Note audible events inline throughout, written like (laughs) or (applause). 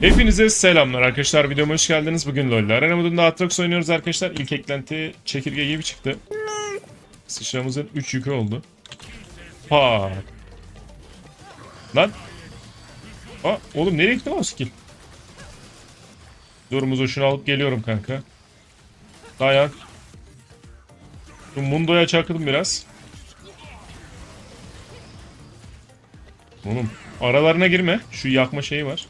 Hepinize selamlar arkadaşlar. Videoma hoş geldiniz. Bugün LoL'le Arena modunda Atrox oynuyoruz arkadaşlar. İlk eklenti çekirge gibi çıktı. Sıçramızın 3 yükü oldu. Ha. Lan. Aa, oğlum nereye gitti o skill? Dur Muzo şunu alıp geliyorum kanka. Dayan. Şu Mundo'ya çakıldım biraz. Oğlum aralarına girme. Şu yakma şeyi var.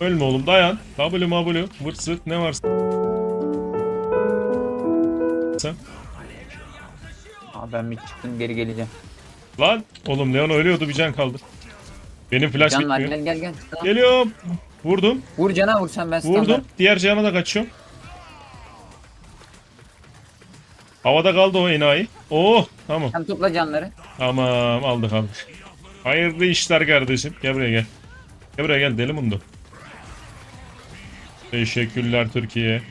Ölme oğlum dayan. W W vırt zırt ne varsa. Sen. Abi ben bir çıktım geri geleceğim. Lan oğlum Leon ölüyordu bir can kaldı. Benim flash Can var bitmiyor. gel gel gel. Tamam. Geliyorum. Vurdum. Vur cana vur sen ben Vurdum. standart. Diğer cana da kaçıyorum. Havada kaldı o enayi. Oh tamam. Sen topla canları. Tamam aldık aldık. Hayırlı işler kardeşim. Gel buraya gel. Gel buraya gel deli mundo. Teşekkürler Türkiye.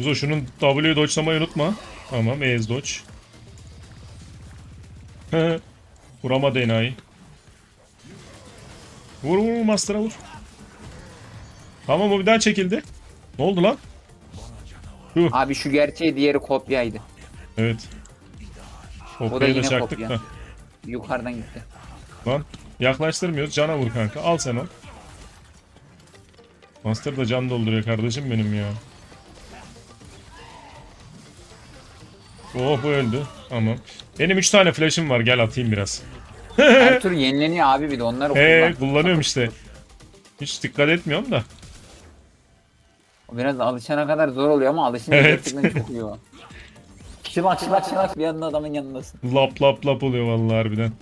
Uzo şunun W'yu dodge'lamayı unutma. Tamam Ez dodge. (laughs) Vuramadı enayi. Vur vur Master'a vur. Tamam o bir daha çekildi. Ne oldu lan? Abi şu gerçeği diğeri kopyaydı. Evet. O da Kopyayı da yine çaktık kopya. da. Yukarıdan gitti. Lan yaklaştırmıyoruz. Cana vur kanka. Al sen o. Master da can dolduruyor kardeşim benim ya. Oh bu öldü. Tamam. Benim 3 tane flash'ım var. Gel atayım biraz. (laughs) Her tur yenileniyor abi bir de onları He kullan. kullanıyorum işte. Hiç dikkat etmiyorum da. O biraz alışana kadar zor oluyor ama alışınca Evet. gerçekten çok iyi o. Şılak şılak şılak bir anda adamın yanındasın. Lap lap lap oluyor vallahi harbiden.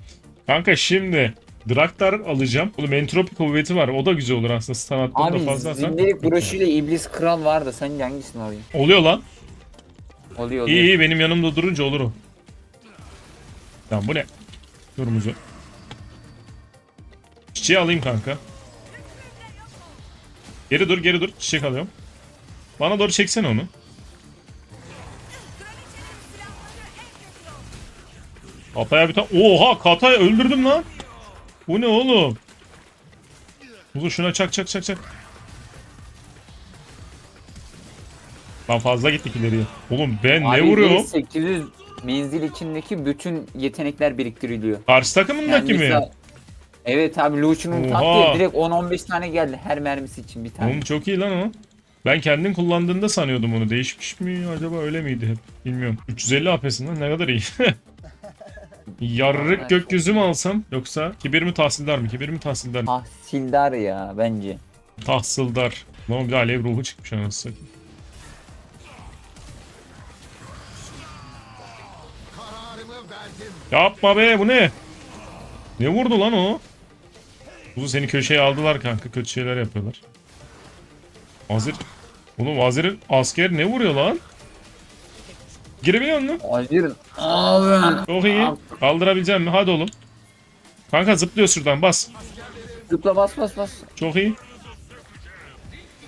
Kanka şimdi Draktar alacağım. Oğlum entropi kuvveti var. O da güzel olur aslında. Attığım da Abi fazla zindelik broşuyla iblis kral vardı. Sence hangisini alayım? Oluyor lan. Oluyor oluyor. İyi iyi benim yanımda durunca olur o. Tamam bu ne? Kırmızı. Çiçeği alayım kanka. Geri dur geri dur. Çiçek alıyorum. Bana doğru çeksene onu. Kataya bir tane... Oha Kataya öldürdüm lan. Bu ne oğlum? Uzun şuna çak çak çak çak. Lan fazla gittik ileriye. Oğlum ben ne Abi vuruyorum? 800 menzil içindeki bütün yetenekler biriktiriliyor. Karşı takımındaki mi? mesela- Evet abi Lucian'ın Oha. tak diye direkt 10-15 tane geldi her mermisi için bir tane. Oğlum çok iyi lan o. Ben kendin kullandığında sanıyordum onu. Değişmiş mi acaba öyle miydi hep? Bilmiyorum. 350 AP'sinden ne kadar iyi. (laughs) Yarrık gökyüzü mü alsam yoksa kibir mi tahsildar mı? Kibir mi tahsildar mı? Tahsildar ya bence. Tahsildar. Lan bir de alev ruhu çıkmış anasını. Yapma be bu ne? Ne vurdu lan o? Bu seni köşeye aldılar kanka. Kötü şeyler yapıyorlar. Hazır. Oğlum Hazır'ın asker ne vuruyor lan? Girebiliyor musun? Acır. Abi. Çok iyi. Kaldırabileceğim mi? Hadi oğlum. Kanka zıplıyor şuradan bas. Zıpla bas bas bas. Çok iyi.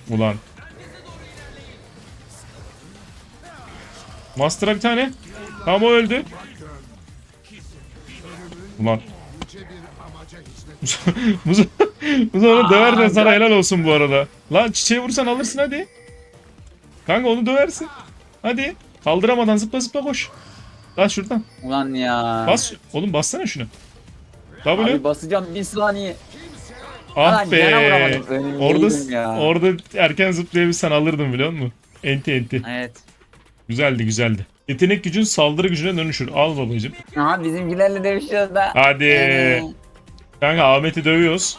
Ulan. Master'a bir tane. Tamam o öldü. Ulan. Muzo, Muzo onu döversen sana helal olsun bu arada. Lan çiçeği vursan alırsın hadi. Kanka onu döversin. Hadi. Kaldıramadan zıpla zıpla koş. Lan şuradan. Ulan ya. Bas. Oğlum bassana şunu. W. Abi basacağım bir saniye. Ah Lan yana be. vuramadım, Orada ya. orada erken zıplayabilsen alırdın biliyor musun? Enti enti. Evet. Güzeldi güzeldi. Yetenek gücün saldırı gücüne dönüşür. Al babacım. Aha bizimkilerle dövüşüyoruz da. Hadi. Ee, Kanka Ahmet'i dövüyoruz.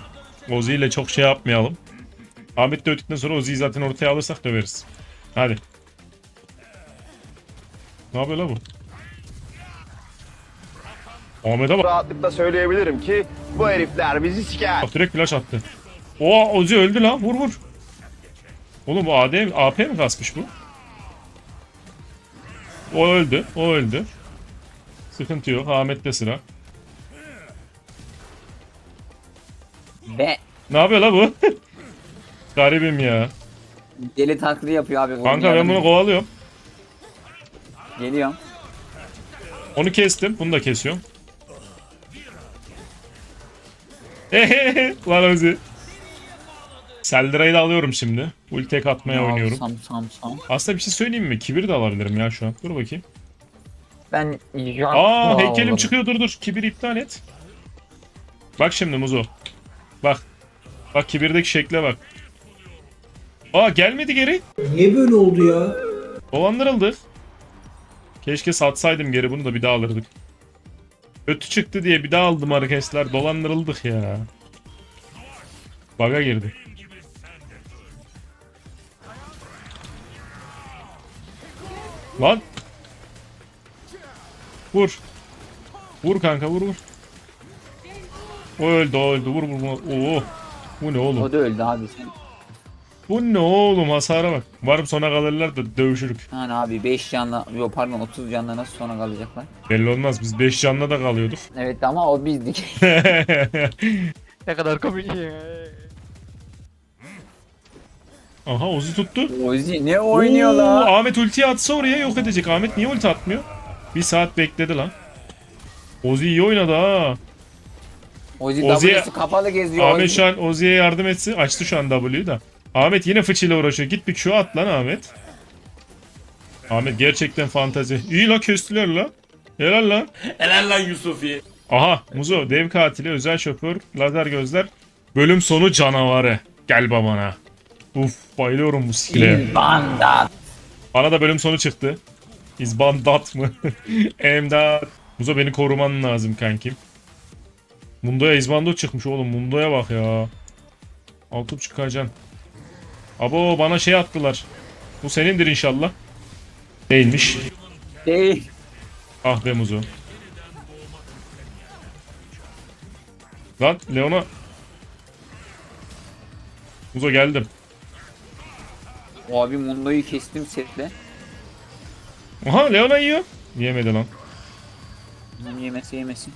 Ozi ile çok şey yapmayalım. Ahmet dövdükten sonra Ozi'yi zaten ortaya alırsak döveriz. Hadi. Ne yapıyor la bu? Ahmet'e bak. rahatlıkla söyleyebilirim ki bu herifler bizi siker. Bak direkt flash attı. Oha Ozi öldü lan. Vur vur. Oğlum bu AD, AP mi kasmış bu? O öldü. O öldü. Sıkıntı yok. Ahmet'te sıra. Be. Ne yapıyor la bu? (laughs) Garibim ya. Deli taklidi yapıyor abi. Kanka ben bunu kovalıyorum. Geliyorum. Onu kestim. Bunu da kesiyorum. Ehehe. (laughs) Lan Ozi. Seldra'yı da alıyorum şimdi. Ulti tek atmaya oynuyorum. Sam sam sam. Aslında bir şey söyleyeyim mi? Kibir de alabilirim ya şu an. Dur bakayım. Ben Aa heykelim çıkıyor dur dur. Kibir iptal et. Bak şimdi Muzo. Bak. Bak kibirdeki şekle bak. Aa gelmedi geri. Niye böyle oldu ya? Dolandırıldık. Keşke satsaydım geri bunu da bir daha alırdık. Kötü çıktı diye bir daha aldım arkadaşlar. Dolandırıldık ya. Baga girdi. Lan. Vur. Vur kanka vur vur. O öldü o öldü vur vur. vur. Oo. Bu ne oğlum? O da öldü abi sen. Bu ne oğlum hasara bak. Varım sona kalırlar da dövüşürük. Yani abi 5 canla yok pardon 30 canla nasıl sona kalacaklar? Belli olmaz biz 5 canla da kalıyorduk. Evet ama o bizdik. (laughs) Ne kadar komik ya. Aha Ozi tuttu. Ozi ne oynuyor Oo, la? Ahmet ultiyi atsa oraya yok edecek. Ahmet niye ulti atmıyor? Bir saat bekledi lan. Ozi iyi oynadı ha. Ozi Ozi- W'si kapalı geziyor. Ahmet Ozi. şu an Ozi'ye yardım etsin. Açtı şu an W'yu da. Ahmet yine fıçıyla uğraşıyor. Git bir Q at lan Ahmet. Ahmet gerçekten fantazi. İyi la kestiler la. Helal lan. Helal lan Yusufi. Aha Muzo dev katili özel şoför lazer gözler. Bölüm sonu canavarı. Gel babana. Uf bayılıyorum bu skill'e. Banda. Bana da bölüm sonu çıktı. İzbandat mı? (laughs) Emdat. Muzo beni koruman lazım kankim. Mundo'ya izbandot çıkmış oğlum. Mundo'ya bak ya. Altıp çıkacaksın. Abo bana şey attılar. Bu senindir inşallah. Değilmiş. Değil. Ah be Muzo. Lan Leona. Muzo geldim. Abi Mundo'yu kestim setle. Aha Leona yiyor. Yemedi lan. Onu yemesi yemesin.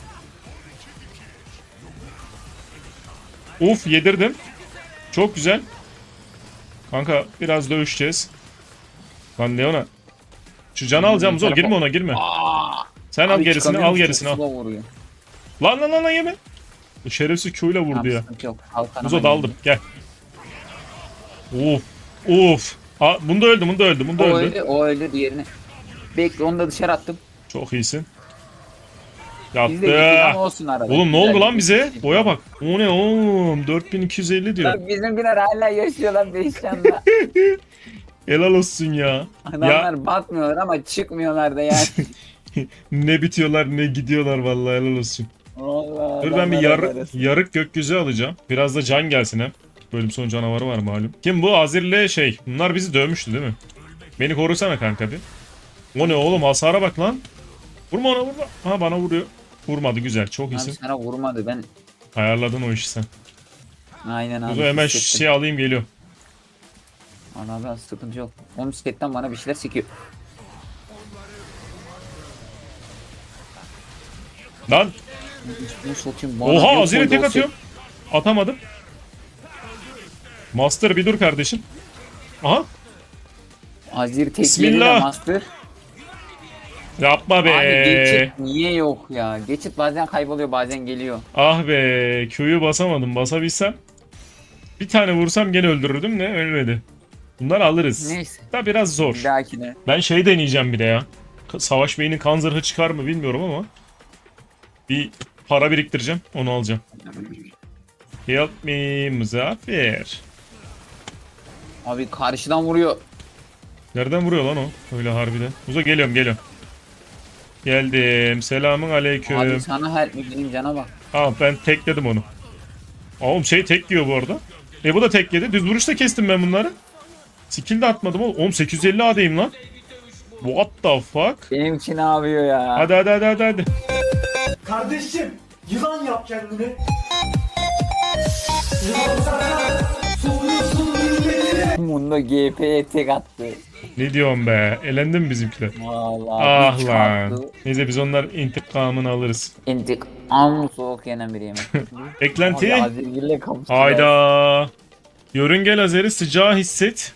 Uf yedirdim. Çok güzel. Kanka biraz dövüşeceğiz. Lan Leona. Şu canı alacağım zor. Girme ona girme. Sen al gerisini al gerisini al. Lan lan lan lan yeme. Bu şerefsiz Q'yla vurdu Tamam, ya. Muzo daldım. Gel. Uf. Uf. Aa, bunda öldü bunda öldü bunda O öldü. öldü, o öldü diğerini. Bekle onu da dışarı attım. Çok iyisin. Biz de gittik ama Yattı. olsun arada. Oğlum ne Güzel oldu lan gittik. bize? Boya bak. O ne oğlum? 4250 diyor. Bak Bizimkiler hala yaşıyorlar 5 canla. (laughs) Helal olsun ya. Adamlar batmıyorlar ama çıkmıyorlar da yani. (laughs) Ne bitiyorlar ne gidiyorlar vallahi helal olsun. Allah Dur ben bir adamlara yarık, varız. yarık gökyüzü alacağım. Biraz da can gelsin hem. Bölüm son canavarı var malum. Kim bu? Azir'le şey. Bunlar bizi dövmüştü değil mi? Beni korusana kanka bir. O ne oğlum hasara bak lan. Vurma ona vurma. Ha bana vuruyor. Vurmadı güzel çok Abi iyisin. sana vurmadı ben. Ayarladın o işi sen. Aynen abi. Muzo hemen hissettim. şey alayım geliyor. Ana ben sıkıntı yok. Oğlum setten bana bir şeyler sikiyor. Lan bana. oha bir Azir'e tek o atıyorum. Atamadım. Master bir dur kardeşim. Aha Azir tek Bismillah. master. Yapma be. Abi geçit niye yok ya? Geçit bazen kayboluyor bazen geliyor. Ah be Q'yu basamadım basabilsem. Bir tane vursam gene öldürürdüm de ölmedi. Bunları alırız. Neyse. Da biraz zor. Bir dahakine. Ben şey deneyeceğim bir de ya. Savaş Bey'in kan zırhı çıkar mı bilmiyorum ama. Bir para biriktireceğim onu alacağım. Help me Muzaffer. Abi karşıdan vuruyor. Nereden vuruyor lan o? Öyle harbiden. Uza geliyorum geliyorum. Geldim. Selamun aleyküm. Abi sana her benim cana bak. Aa ben tekledim onu. Oğlum şey tek yiyor bu arada. E bu da tek yedi. Düz vuruşta kestim ben bunları. Skill de atmadım oğlum. Oğlum 850 AD'yim lan. What the fuck? Benimki ne yapıyor ya? Hadi hadi hadi hadi hadi. Kardeşim yılan yap kendini. Yılan sana. Mundo GP'ye tek attı. Ne diyorsun be? Elendi mi bizimkiler? Vallahi Ah bir lan. çarptı. Neyse biz onlar intikamını alırız. İntik am soğuk yenen bir yemek. (laughs) Eklenti. Abi Azirgil'le kapıştılar. Hayda. Yörünge lazeri sıcağı hisset.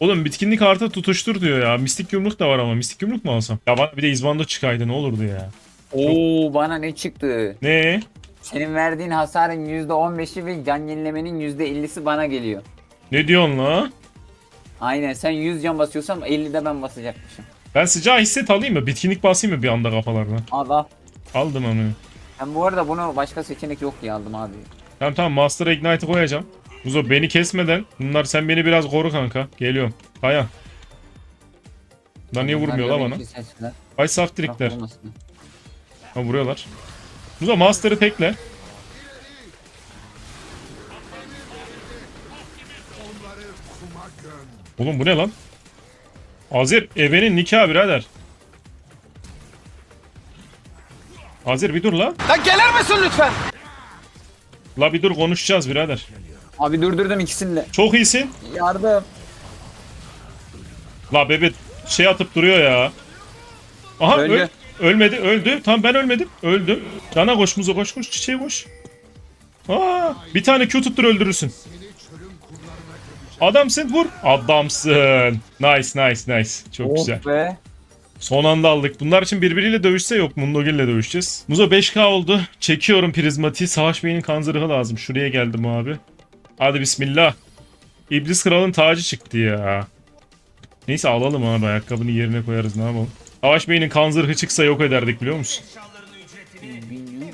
Oğlum bitkinlik artı tutuştur diyor ya. Mistik yumruk da var ama. Mistik yumruk mu alsam? Ya bana bir de izbanda çıkaydı ne olurdu ya. Oo bana ne çıktı? Ne? Senin verdiğin hasarın %15'i ve can yenilemenin %50'si bana geliyor. Ne diyorsun la? Aynen sen 100 can basıyorsan 50 de ben basacakmışım. Ben sıcağı hisset alayım mı? Bitkinlik basayım mı bir anda kafalarına? Al al. Aldım onu. Ben bu arada bunu başka seçenek yok diye aldım abi. Tamam tamam Master Ignite'ı koyacağım. Muzo beni kesmeden. Bunlar sen beni biraz koru kanka. Geliyorum. Dayan. Lan niye vurmuyor la bana? Ay saf trikler. Ha vuruyorlar. Muzo Master'ı tekle. Oğlum bu ne lan? Azir ebenin nikahı birader. Azir bir dur la. Lan gelir misin lütfen? La bir dur konuşacağız birader. Abi durdurdum ikisini de. Çok iyisin. Yardım. La bebe şey atıp duruyor ya. Aha Öldü. öl- ölmedi öldü. Tamam ben ölmedim. Öldü. Cana koş muzo koş koş çiçeğe koş. Aa, bir tane Q tuttur öldürürsün. Adamsın vur. Adamsın. Nice nice nice. Çok güzel. Oh be. Son anda aldık. Bunlar için birbiriyle dövüşse yok. Mundogil ile dövüşeceğiz. Muzo 5k oldu. Çekiyorum prizmatiği. Savaş Bey'in kan zırhı lazım. Şuraya geldim abi. Hadi bismillah. İblis Kral'ın tacı çıktı ya. Neyse alalım abi. Ayakkabını yerine koyarız. Ne yapalım. Savaş Bey'in kan zırhı çıksa yok ederdik biliyor musun?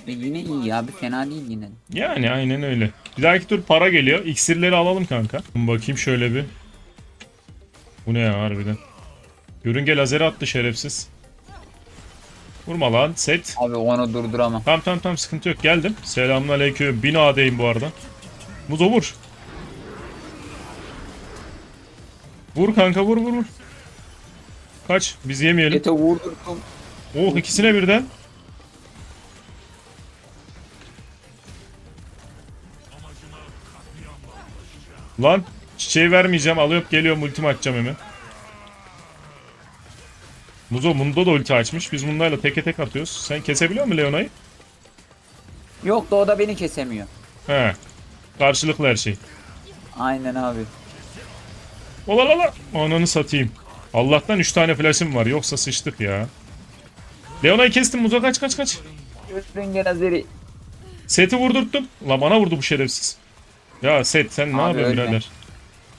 Bilmiyorum. E yine iyi abi fena değil yine. Yani aynen öyle. Bir dahaki tur para geliyor. İksirleri alalım kanka. Bakayım şöyle bir. Bu ne ya harbiden. Yörünge lazeri attı şerefsiz. Vurma lan set. Abi onu durduramam. Tamam tamam tamam sıkıntı yok geldim. Selamünaleyküm. Bin AD'yim bu arada. Muzo vur. Vur kanka vur vur vur. Kaç biz yemeyelim. Ete vurdurdum. Oh ikisine birden. Lan çiçeği vermeyeceğim alıp geliyorum ultimi açacağım hemen. Muzo Mundo da ulti açmış. Biz Mundo'yla teke tek atıyoruz. Sen kesebiliyor musun Leona'yı? Yok da o da beni kesemiyor. He. Karşılıklı her şey. Aynen abi. Ola la la. Ananı satayım. Allah'tan 3 tane flash'ım var. Yoksa sıçtık ya. Leona'yı kestim. Muzo kaç kaç kaç. Renge lazeri. Set'i vurdurttum. La bana vurdu bu şerefsiz. Ya Set sen ne Abi yapıyorsun ölme. birader?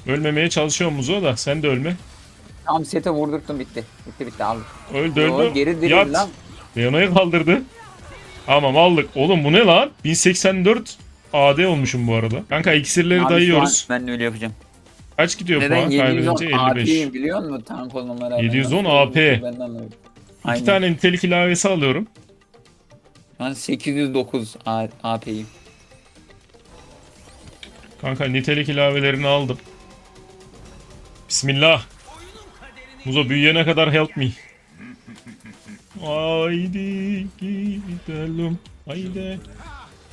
Ölmemeye çalışıyor Muzo da sen de ölme. Tam sete vurdurttum bitti. Bitti bitti aldık. Öldü Yo, öldü. geri diril Yat. lan. Leona'yı kaldırdı. Tamam aldık. Oğlum bu ne lan? 1084 AD olmuşum bu arada. Kanka iksirleri Abi dayıyoruz. an Ben de öyle yapacağım. Kaç gidiyor Neden puan 710 kaybedince? 55. AP'yim biliyor musun tank olmama rağmen? 710 Nasıl AP. Ben de anlamadım. İki tane nitelik ilavesi alıyorum. An 809 A- AP'yim. Kanka nitelik ilavelerini aldım. Bismillah. Muzo büyüyene kadar help me. Haydi gidelim. Haydi.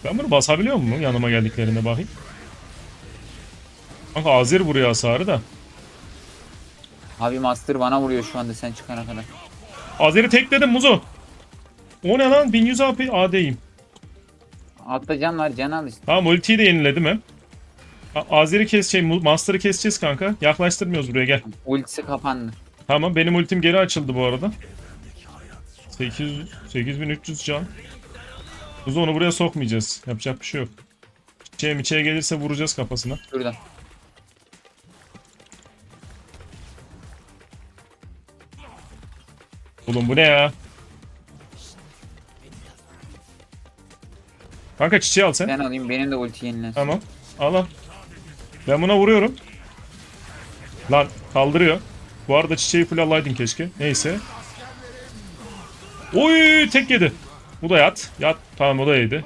Ben bunu basabiliyor muyum yanıma geldiklerinde bakayım. Kanka Azir vuruyor hasarı da. Abi Master bana vuruyor şu anda sen çıkana kadar. Azir'i tekledim Muzo. O ne lan? 1100 AP AD'yim. Altta can var can al işte. Tamam ultiyi de yeniledim hem. A- Azir'i kes şey Master'ı keseceğiz kanka. Yaklaştırmıyoruz buraya gel. Ultisi kapandı. Tamam benim ultim geri açıldı bu arada. 800 8300 can. Biz onu buraya sokmayacağız. Yapacak bir şey yok. Çiçeğe miçeğe gelirse vuracağız kafasına. Şuradan. Oğlum bu ne ya? Kanka çiçeği al sen. Ben alayım benim de ulti yenilen. Tamam. Al al. Ben buna vuruyorum. Lan kaldırıyor. Bu arada çiçeği full alaydın keşke. Neyse. Oy tek yedi. Bu da yat. Yat. Tamam o da yedi.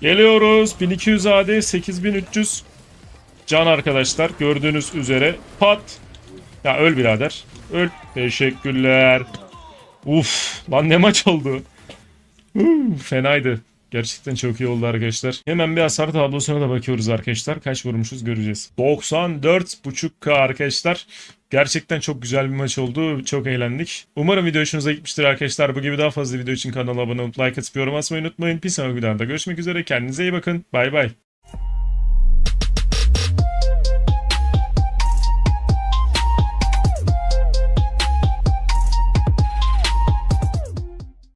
Geliyoruz. 1200 AD 8300. Can arkadaşlar. Gördüğünüz üzere. Pat. Ya öl birader. Öl. Teşekkürler. Uf. Lan ne maç oldu. Uf, fenaydı. Gerçekten çok iyi oldu arkadaşlar. Hemen bir hasar tablosuna da bakıyoruz arkadaşlar. Kaç vurmuşuz göreceğiz. 94.5k arkadaşlar. Gerçekten çok güzel bir maç oldu. Çok eğlendik. Umarım video hoşunuza gitmiştir arkadaşlar. Bu gibi daha fazla video için kanala abone olup like atıp yorum atmayı unutmayın. Bir sonraki videoda görüşmek üzere. Kendinize iyi bakın. Bay bay.